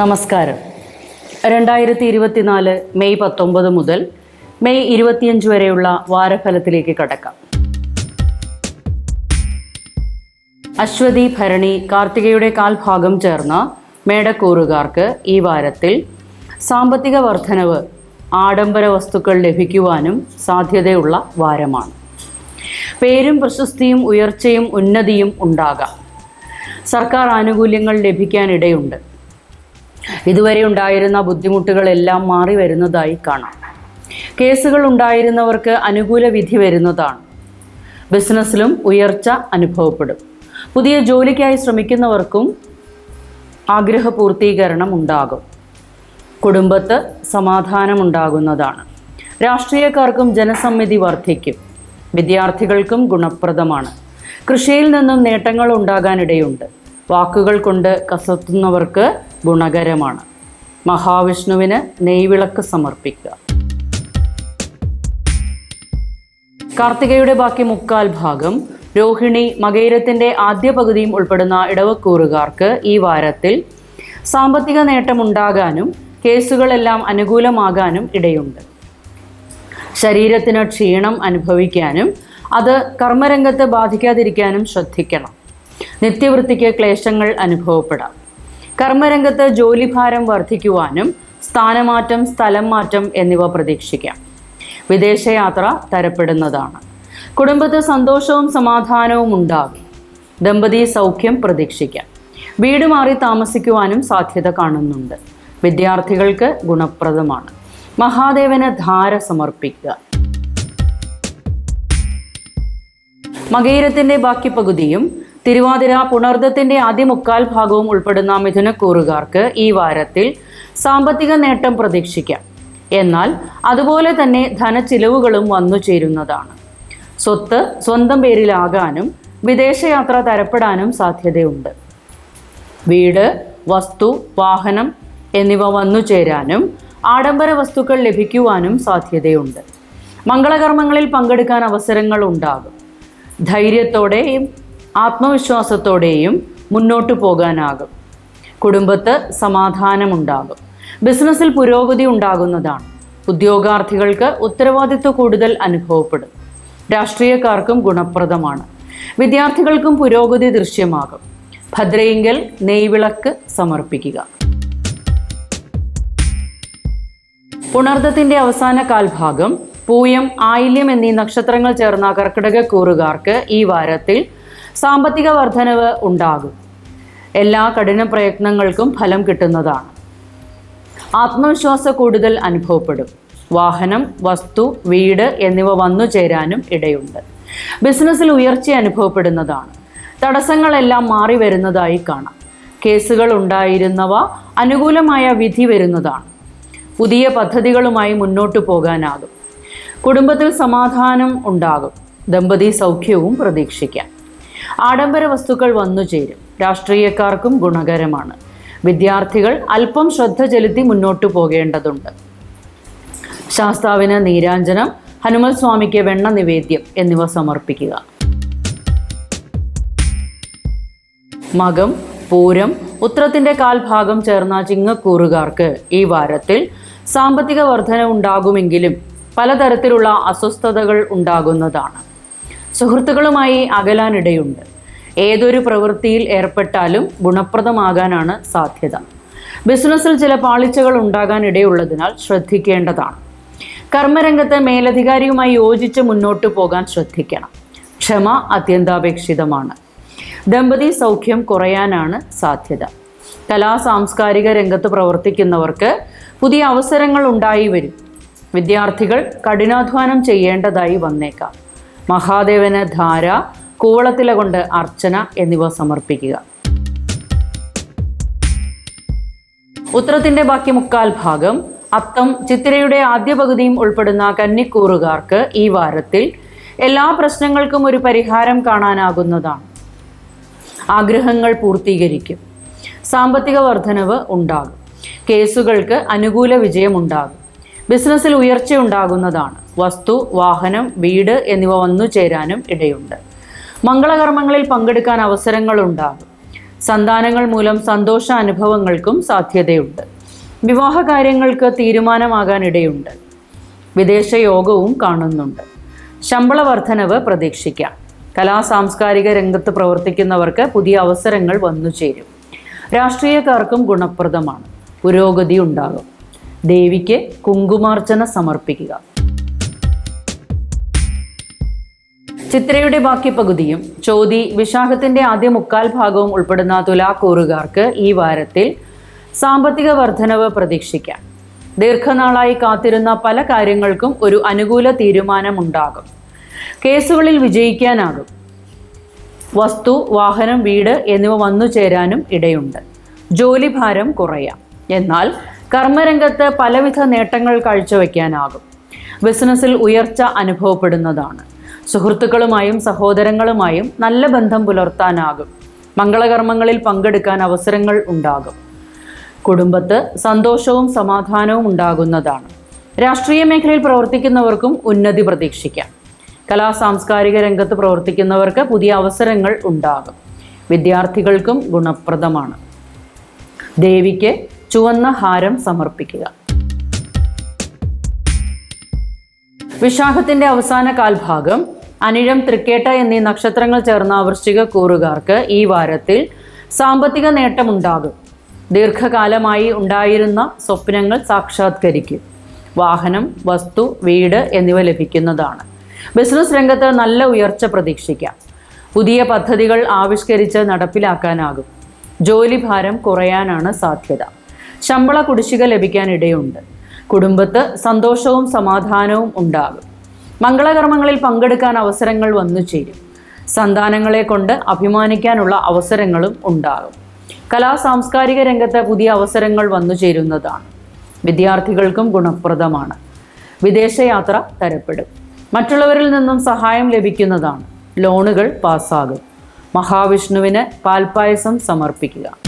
നമസ്കാരം. രണ്ടായിരത്തി ഇരുപത്തിനാല് മെയ് പത്തൊമ്പത് മുതൽ മെയ് ഇരുപത്തിയഞ്ച് വരെയുള്ള വാരഫലത്തിലേക്ക് കടക്കാം. അശ്വതി ഭരണി കാർത്തികയുടെ കാൽഭാഗം ചേർന്ന മേടക്കൂറുകാർക്ക് ഈ വാരത്തിൽ സാമ്പത്തിക വർധനവ് ആഡംബര വസ്തുക്കൾ ലഭിക്കുവാനും സാധ്യതയുള്ള വാരമാണ്. പേരും പ്രശസ്തിയും ഉയർച്ചയും ഉന്നതിയും ഉണ്ടാകാം. സർക്കാർ ആനുകൂല്യങ്ങൾ ലഭിക്കാനിടയുണ്ട്. ഇതുവരെ ഉണ്ടായിരുന്ന ബുദ്ധിമുട്ടുകളെല്ലാം മാറി വരുന്നതായി കാണാം. കേസുകൾ ഉണ്ടായിരുന്നവർക്ക് അനുകൂല വിധി വരുന്നതാണ്. ബിസിനസ്സിലും ഉയർച്ച അനുഭവപ്പെടും. പുതിയ ജോലിക്കായി ശ്രമിക്കുന്നവർക്കും ആഗ്രഹ പൂർത്തീകരണം ഉണ്ടാകും. കുടുംബത്ത് സമാധാനമുണ്ടാകുന്നതാണ്. രാഷ്ട്രീയക്കാർക്കും ജനസമ്മിതി വർദ്ധിക്കും. വിദ്യാർത്ഥികൾക്കും ഗുണപ്രദമാണ്. കൃഷിയിൽ നിന്നും നേട്ടങ്ങൾ ഉണ്ടാകാനിടയുണ്ട് വാക്കുകൾ കൊണ്ട് കസത്തുന്നവർക്ക് ഗുണകരമാണ്. മഹാവിഷ്ണുവിന് നെയ്വിളക്ക് സമർപ്പിക്കുക. കാർത്തികയുടെ ബാക്കി മുക്കാൽ ഭാഗം രോഹിണി മകൈരത്തിന്റെ ആദ്യ പകുതിയും ഉൾപ്പെടുന്ന ഇടവക്കൂറുകാർക്ക് ഈ വാരത്തിൽ സാമ്പത്തിക നേട്ടമുണ്ടാകാനും കേസുകളെല്ലാം അനുകൂലമാകാനും ഇടയുണ്ട്. ശരീരത്തിന് ക്ഷീണം അനുഭവിക്കാനും അത് കർമ്മരംഗത്ത് ബാധിക്കാതിരിക്കാനും ശ്രദ്ധിക്കണം. നിത്യവൃത്തിക്ക് ക്ലേശങ്ങൾ അനുഭവപ്പെടാം. കർമ്മരംഗത്ത് ജോലിഭാരം വർദ്ധിക്കുവാനും സ്ഥാനമാറ്റം സ്ഥലം മാറ്റം എന്നിവ പ്രതീക്ഷിക്കാം. വിദേശയാത്ര തരപ്പെടുന്നതാണ്. കുടുംബത്ത് സന്തോഷവും സമാധാനവും ഉണ്ടാകും. ദമ്പതി സൗഖ്യം പ്രതീക്ഷിക്കാം. വീട് മാറി താമസിക്കുവാനും സാധ്യത കാണുന്നുണ്ട്. വിദ്യാർത്ഥികൾക്ക് ഗുണപ്രദമാണ്. മഹാദേവന് ധാര സമർപ്പിക്കുക. മകയിരത്തിന്റെ ബാക്കി പകുതിയും തിരുവാതിര പുണർദത്തിന്റെ അതിമുക്കാൽ മുക്കാൽ ഭാഗവും ഉൾപ്പെടുന്ന മിഥുനക്കൂറുകാർക്ക് ഈ വാരത്തിൽ സാമ്പത്തിക നേട്ടം പ്രതീക്ഷിക്കാം. എന്നാൽ അതുപോലെ തന്നെ ധനച്ചിലവുകളും വന്നു ചേരുന്നതാണ്. സ്വത്ത് സ്വന്തം പേരിലാകാനും വിദേശയാത്ര തരപ്പെടാനും സാധ്യതയുണ്ട്. വീട് വസ്തു വാഹനം എന്നിവ വന്നു ചേരാനും ആഡംബര വസ്തുക്കൾ ലഭിക്കുവാനും സാധ്യതയുണ്ട്. മംഗളകർമ്മങ്ങളിൽ പങ്കെടുക്കാൻ അവസരങ്ങൾ ഉണ്ടാകും. ധൈര്യത്തോടെയും ആത്മവിശ്വാസത്തോടെയും മുന്നോട്ടു പോകാനാകും. കുടുംബത്ത് സമാധാനമുണ്ടാകും. ബിസിനസ്സിൽ പുരോഗതി ഉണ്ടാകുന്നതാണ്. ഉദ്യോഗാർത്ഥികൾക്ക് ഉത്തരവാദിത്വ കൂടുതൽ അനുഭവപ്പെടും. രാഷ്ട്രീയക്കാർക്കും ഗുണപ്രദമാണ്. വിദ്യാർത്ഥികൾക്കും പുരോഗതി ദൃശ്യമാകും. ഭദ്രയിങ്കൽ നെയ്വിളക്ക് സമർപ്പിക്കുക. പുണർദത്തിന്റെ അവസാന കാൽഭാഗം പൂയം ആയില്യം എന്നീ നക്ഷത്രങ്ങൾ ചേർന്ന കർക്കിടക കൂറുകാർക്ക് ഈ വാരത്തിൽ സാമ്പത്തിക വർധനവ് ഉണ്ടാകും. എല്ലാ കഠിന പ്രയത്നങ്ങൾക്കും ഫലം കിട്ടുന്നതാണ്. ആത്മവിശ്വാസ കൂടുതൽ അനുഭവപ്പെടും. വാഹനം വസ്തു വീട് എന്നിവ വന്നു ചേരാനും ഇടയുണ്ട്. ബിസിനസ്സിൽ ഉയർച്ച അനുഭവപ്പെടുന്നതാണ്. തടസ്സങ്ങളെല്ലാം മാറി വരുന്നതായി കാണാം. കേസുകൾ ഉണ്ടായിരുന്നവ അനുകൂലമായ വിധി വരുന്നതാണ്. പുതിയ പദ്ധതികളുമായി മുന്നോട്ടു പോകാനാകും. കുടുംബത്തിൽ സമാധാനം ഉണ്ടാകും. ദമ്പതി സൗഖ്യവും പ്രതീക്ഷിക്കാം. ആഡംബര വസ്തുക്കൾ വന്നു ചേരും. രാഷ്ട്രീയക്കാർക്കും ഗുണകരമാണ്. വിദ്യാർത്ഥികൾ അല്പം ശ്രദ്ധ ചെലുത്തി മുന്നോട്ടു പോകേണ്ടതുണ്ട്. ശാസ്താവിന് നീരാഞ്ജനം ഹനുമൽ സ്വാമിക്ക് വെണ്ണ നിവേദ്യം എന്നിവ സമർപ്പിക്കുക. മകം പൂരം ഉത്രത്തിന്റെ കാൽഭാഗം ചേർന്ന ചിങ്ങക്കൂറുകാർക്ക് ഈ വാരത്തിൽ സാമ്പത്തിക വർധന ഉണ്ടാകുമെങ്കിലും പലതരത്തിലുള്ള അസ്വസ്ഥതകൾ ഉണ്ടാകുന്നതാണ്. സുഹൃത്തുക്കളുമായി അകലാനിടയുണ്ട്. ഏതൊരു പ്രവൃത്തിയിൽ ഏർപ്പെട്ടാലും ഗുണപ്രദമാകാനാണ് സാധ്യത. ബിസിനസ്സിൽ ചില പാളിച്ചകൾ ഉണ്ടാകാൻ ഇടയുള്ളതിനാൽ ശ്രദ്ധിക്കേണ്ടതാണ്. കർമ്മരംഗത്ത് മേലധികാരിയുമായി യോജിച്ച് മുന്നോട്ട് പോകാൻ ശ്രദ്ധിക്കണം. ക്ഷമ അത്യന്താപേക്ഷിതമാണ്. ദമ്പതി സൗഖ്യം കുറയാനാണ് സാധ്യത. കലാ സാംസ്കാരിക രംഗത്ത് പ്രവർത്തിക്കുന്നവർക്ക് പുതിയ അവസരങ്ങൾ ഉണ്ടായി വരും. വിദ്യാർത്ഥികൾ കഠിനാധ്വാനം ചെയ്യേണ്ടതായി വന്നേക്കാം. മഹാദേവന് ധാര കൂവളത്തില കൊണ്ട് അർച്ചന എന്നിവ സമർപ്പിക്കുക. ഉത്രത്തിന്റെ ബാക്കി മുക്കാൽ ഭാഗം അത്തം ചിത്തിരയുടെ ആദ്യ പകുതിയും ഉൾപ്പെടുന്ന കന്നിക്കൂറുകാർക്ക് ഈ വാരത്തിൽ എല്ലാ പ്രശ്നങ്ങൾക്കും ഒരു പരിഹാരം കാണാനാകുന്നതാണ്. ആഗ്രഹങ്ങൾ പൂർത്തീകരിക്കും. സാമ്പത്തിക വർധനവ് ഉണ്ടാകും. കേസുകൾക്ക് അനുകൂല വിജയമുണ്ടാകും. ബിസിനസ്സിൽ ഉയർച്ച ഉണ്ടാകുന്നതാണ് വസ്തു വാഹനം വീട് എന്നിവ വന്നു ചേരാനും ഇടയുണ്ട്. മംഗളകർമ്മങ്ങളിൽ പങ്കെടുക്കാൻ അവസരങ്ങൾ ഉണ്ടാകും സന്താനങ്ങൾ മൂലം സന്തോഷ അനുഭവങ്ങൾക്കും സാധ്യതയുണ്ട്. വിവാഹ കാര്യങ്ങൾക്ക് തീരുമാനമാകാൻ ഇടയുണ്ട്. വിദേശ യോഗവും കാണുന്നുണ്ട്. ശമ്പള വർധനവ് പ്രതീക്ഷിക്കാം. കലാ സാംസ്കാരിക രംഗത്ത് പ്രവർത്തിക്കുന്നവർക്ക് പുതിയ അവസരങ്ങൾ വന്നു ചേരും. രാഷ്ട്രീയക്കാർക്കും ഗുണപ്രദമാണ്. പുരോഗതി ഉണ്ടാകും. ദേവിക്ക് കുങ്കുമാർച്ചന സമർപ്പിക്കുക. ചിത്രയുടെ ബാക്കി പകുതിയും ചോതി വിശാഖത്തിന്റെ ആദ്യ മുക്കാൽ ഭാഗവും ഉൾപ്പെടുന്ന തുലാക്കൂറുകാർക്ക് ഈ വാരത്തിൽ സാമ്പത്തിക വർധനവ് പ്രതീക്ഷിക്കാം. ദീർഘനാളായി കാത്തിരുന്ന പല കാര്യങ്ങൾക്കും ഒരു അനുകൂല തീരുമാനമുണ്ടാകും. കേസുകളിൽ വിജയിക്കാനാകും. വസ്തു വാഹനം വീട് എന്നിവ വന്നു ചേരാനും ഇടയുണ്ട്. ജോലിഭാരം കുറയാം. എന്നാൽ കർമ്മരംഗത്ത് പലവിധ നേട്ടങ്ങൾ കാഴ്ചവെക്കാനാകും. ബിസിനസ്സിൽ ഉയർച്ച അനുഭവപ്പെടുന്നതാണ്. സുഹൃത്തുക്കളുമായും സഹോദരങ്ങളുമായും നല്ല ബന്ധം പുലർത്താനാകും. മംഗളകർമ്മങ്ങളിൽ പങ്കെടുക്കാൻ അവസരങ്ങൾ ഉണ്ടാകും. കുടുംബത്ത് സന്തോഷവും സമാധാനവും ഉണ്ടാകുന്നതാണ്. രാഷ്ട്രീയ മേഖലയിൽ പ്രവർത്തിക്കുന്നവർക്കും ഉന്നതി പ്രതീക്ഷിക്കാം. കലാ സാംസ്കാരിക രംഗത്ത് പ്രവർത്തിക്കുന്നവർക്ക് പുതിയ അവസരങ്ങൾ ഉണ്ടാകും. വിദ്യാർത്ഥികൾക്കും ഗുണപ്രദമാണ്. ദേവിക്ക് ചുവന്ന ഹാരം സമർപ്പിക്കുക. വിശാഖത്തിന്റെ അവസാന കാൽഭാഗം അനിഴം തൃക്കേട്ട എന്നീ നക്ഷത്രങ്ങൾ ചേർന്ന വൃശ്ചിക കൂറുകാർക്ക് ഈ വാരത്തിൽ സാമ്പത്തിക നേട്ടമുണ്ടാകും. ദീർഘകാലമായി ഉണ്ടായിരുന്ന സ്വപ്നങ്ങൾ സാക്ഷാത്കരിക്കും. വാഹനം വസ്തു വീട് എന്നിവ ലഭിക്കുന്നതാണ്. ബിസിനസ് രംഗത്ത് നല്ല ഉയർച്ച പ്രതീക്ഷിക്കാം. പുതിയ പദ്ധതികൾ ആവിഷ്കരിച്ച് നടപ്പിലാക്കാനാകും. ജോലിഭാരം കുറയാനാണ് സാധ്യത. ശമ്പള കുടിശ്ശിക ലഭിക്കാനിടയുണ്ട്. കുടുംബത്ത് സന്തോഷവും സമാധാനവും ഉണ്ടാകും. മംഗളകർമ്മങ്ങളിൽ പങ്കെടുക്കാൻ അവസരങ്ങൾ വന്നു ചേരും. സന്താനങ്ങളെ കൊണ്ട് അഭിമാനിക്കാനുള്ള അവസരങ്ങളും ഉണ്ടാകും. കലാ സാംസ്കാരിക രംഗത്ത് പുതിയ അവസരങ്ങൾ വന്നു ചേരുന്നതാണ്. വിദ്യാർത്ഥികൾക്കും ഗുണപ്രദമാണ്. വിദേശയാത്ര തരപ്പെടും. മറ്റുള്ളവരിൽ നിന്നും സഹായം ലഭിക്കുന്നതാണ്. ലോണുകൾ പാസ്സാകും. മഹാവിഷ്ണുവിന് പാൽപ്പായസം സമർപ്പിക്കുക.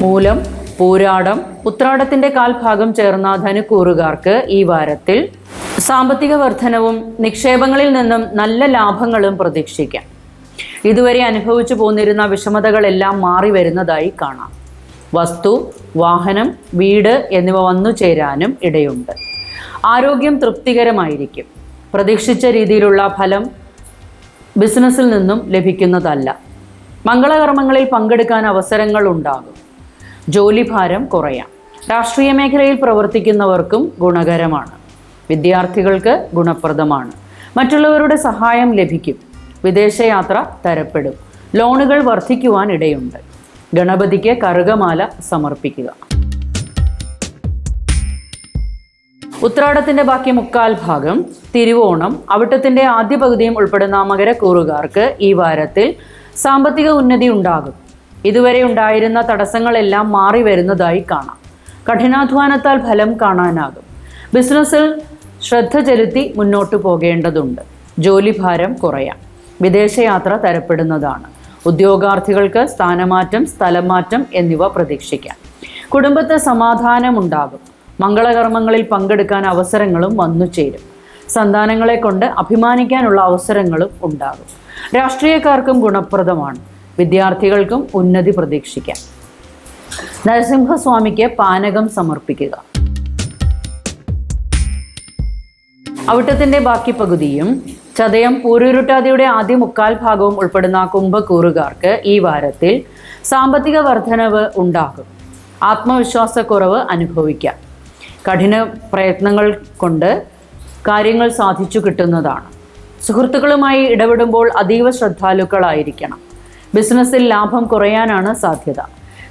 മൂലം പൂരാടം ഉത്രാടത്തിന്റെ കാൽഭാഗം ചേർന്ന ധനുക്കൂറുകാർക്ക് ഈ വാരത്തിൽ സാമ്പത്തിക വർധനവും നിക്ഷേപങ്ങളിൽ നിന്നും നല്ല ലാഭങ്ങളും പ്രതീക്ഷിക്കാം. ഇതുവരെ അനുഭവിച്ചു പോന്നിരുന്ന വിഷമതകളെല്ലാം മാറി വരുന്നതായി കാണാം. വസ്തു വാഹനം വീട് എന്നിവ വന്നു ചേരാനും ഇടയുണ്ട്. ആരോഗ്യം തൃപ്തികരമായിരിക്കും. പ്രതീക്ഷിച്ച രീതിയിലുള്ള ഫലം ബിസിനസ്സിൽ നിന്നും ലഭിക്കുന്നതല്ല. മംഗളകർമ്മങ്ങളിൽ പങ്കെടുക്കാൻ അവസരങ്ങൾ ഉണ്ടാകും. ജോലിഭാരം കുറയാം. രാഷ്ട്രീയ മേഖലയിൽ പ്രവർത്തിക്കുന്നവർക്കും ഗുണകരമാണ്. വിദ്യാർത്ഥികൾക്ക് ഗുണപ്രദമാണ്. മറ്റുള്ളവരുടെ സഹായം ലഭിക്കും. വിദേശയാത്ര തരപ്പെടും. ലോണുകൾ വർദ്ധിക്കുവാൻ ഇടയുണ്ട്. ഗണപതിക്ക് കറുകമാല സമർപ്പിക്കുക. ഉത്രാടത്തിന്റെ ബാക്കി മുക്കാൽ ഭാഗം തിരുവോണം. അവിട്ടത്തിന്റെ ആദ്യ പകുതിയും ഉൾപ്പെടുന്ന മകരക്കൂറുകാർക്ക് ഈ വാരത്തിൽ സാമ്പത്തിക ഉന്നതി ഉണ്ടാകും. ഇതുവരെ ഉണ്ടായിരുന്ന തടസ്സങ്ങളെല്ലാം മാറി വരുന്നതായി കാണാം. കഠിനാധ്വാനത്താൽ ഫലം കാണാനാകും. ബിസിനസ്സിൽ ശ്രദ്ധ ചെലുത്തി മുന്നോട്ടു പോകേണ്ടതുണ്ട്. ജോലിഭാരം കുറയാം. വിദേശയാത്ര തരപ്പെടുന്നതാണ്. ഉദ്യോഗാർത്ഥികൾക്ക് സ്ഥാനമാറ്റം സ്ഥലമാറ്റം എന്നിവ പ്രതീക്ഷിക്കാം. കുടുംബത്തെ സമാധാനമുണ്ടാകും. മംഗളകർമ്മങ്ങളിൽ പങ്കെടുക്കാൻ അവസരങ്ങളും വന്നു ചേരും. സന്താനങ്ങളെ കൊണ്ട് അഭിമാനിക്കാനുള്ള അവസരങ്ങളും ഉണ്ടാകും. രാഷ്ട്രീയക്കാർക്കും ഗുണപ്രദമാണ്. വിദ്യാർത്ഥികൾക്കും ഉന്നതി പ്രതീക്ഷിക്കാം. നരസിംഹസ്വാമിക്ക് പാനകം സമർപ്പിക്കുക. അവിട്ടത്തിന്റെ ബാക്കി പകുതിയും ചതയം പൂരുരുട്ടാതിയുടെ ആദ്യ മുക്കാൽ ഭാഗവും ഉൾപ്പെടുന്ന കുംഭക്കൂറുകാർക്ക് ഈ വാരത്തിൽ സാമ്പത്തിക വർധനവ് ഉണ്ടാകും. ആത്മവിശ്വാസക്കുറവ് അനുഭവിക്കാം. കഠിന പ്രയത്നങ്ങൾ കൊണ്ട് കാര്യങ്ങൾ സാധിച്ചു കിട്ടുന്നതാണ്. സുഹൃത്തുക്കളുമായി ഇടപെടുമ്പോൾ അതീവ ശ്രദ്ധാലുക്കളായിരിക്കണം. ബിസിനസ്സിൽ ലാഭം കുറയാനാണ് സാധ്യത.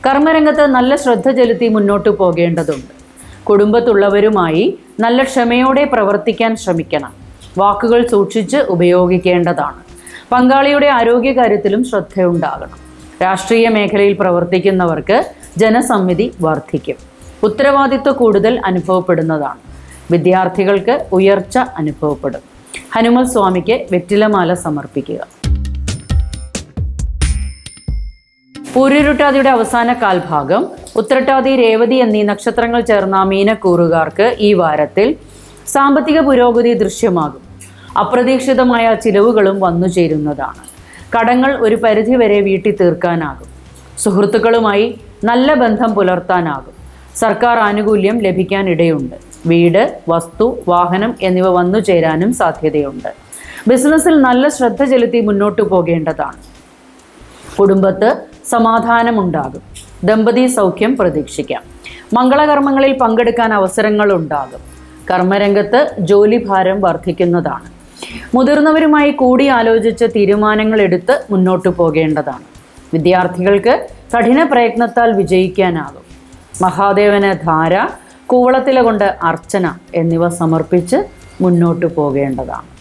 കർമ്മരംഗത്ത് നല്ല ശ്രദ്ധ ചെലുത്തി മുന്നോട്ട് പോകേണ്ടതുണ്ട്. കുടുംബത്തുള്ളവരുമായി നല്ല ക്ഷമയോടെ പ്രവർത്തിക്കാൻ ശ്രമിക്കണം. വാക്കുകൾ സൂക്ഷിച്ച് ഉപയോഗിക്കേണ്ടതാണ്. പങ്കാളിയുടെ ആരോഗ്യകാര്യത്തിലും ശ്രദ്ധയുണ്ടാകണം. രാഷ്ട്രീയ മേഖലയിൽ പ്രവർത്തിക്കുന്നവർക്ക് ജനസമ്മിതി വർദ്ധിക്കും. ഉത്തരവാദിത്വ കൂടുതൽ അനുഭവപ്പെടുന്നതാണ്. വിദ്യാർത്ഥികൾക്ക് ഉയർച്ച അനുഭവപ്പെടും. ഹനുമൽ സ്വാമിക്ക് വെറ്റിലമാല സമർപ്പിക്കുക. പൂരുരുട്ടാതിയുടെ അവസാന കാൽഭാഗം ഉത്രട്ടാതി രേവതി എന്നീ നക്ഷത്രങ്ങൾ ചേർന്ന മീനക്കൂറുകാർക്ക് ഈ വാരത്തിൽ സാമ്പത്തിക പുരോഗതി ദൃശ്യമാകും. അപ്രതീക്ഷിതമായ ചിലവുകളും വന്നു ചേരുന്നതാണ്. കടങ്ങൾ ഒരു പരിധിവരെ വീട്ടി തീർക്കാനാകും സുഹൃത്തുക്കളുമായി നല്ല ബന്ധം പുലർത്താനാകും. സർക്കാർ ആനുകൂല്യം ലഭിക്കാനിടയുണ്ട്. വീട് വസ്തു വാഹനം എന്നിവ വന്നു ചേരാനും സാധ്യതയുണ്ട്. ബിസിനസ്സിൽ നല്ല ശ്രദ്ധ ചെലുത്തി മുന്നോട്ടു പോകേണ്ടതാണ്. കുടുംബത്ത് സമാധാനമുണ്ടാകും. ദമ്പതി സൗഖ്യം പ്രതീക്ഷിക്കാം. മംഗളകർമ്മങ്ങളിൽ പങ്കെടുക്കാൻ അവസരങ്ങൾ ഉണ്ടാകും കർമ്മരംഗത്ത് ജോലിഭാരം വർദ്ധിക്കുന്നതാണ്. മുതിർന്നവരുമായി കൂടിയാലോചിച്ച് തീരുമാനങ്ങൾ എടുത്ത് മുന്നോട്ടു പോകേണ്ടതാണ്. വിദ്യാർത്ഥികൾക്ക് കഠിന പ്രയത്നത്താൽ വിജയിക്കാനാകും. മഹാദേവന് ധാര കൂവളത്തില കൊണ്ട് അർച്ചന എന്നിവ സമർപ്പിച്ച് മുന്നോട്ടു പോകേണ്ടതാണ്.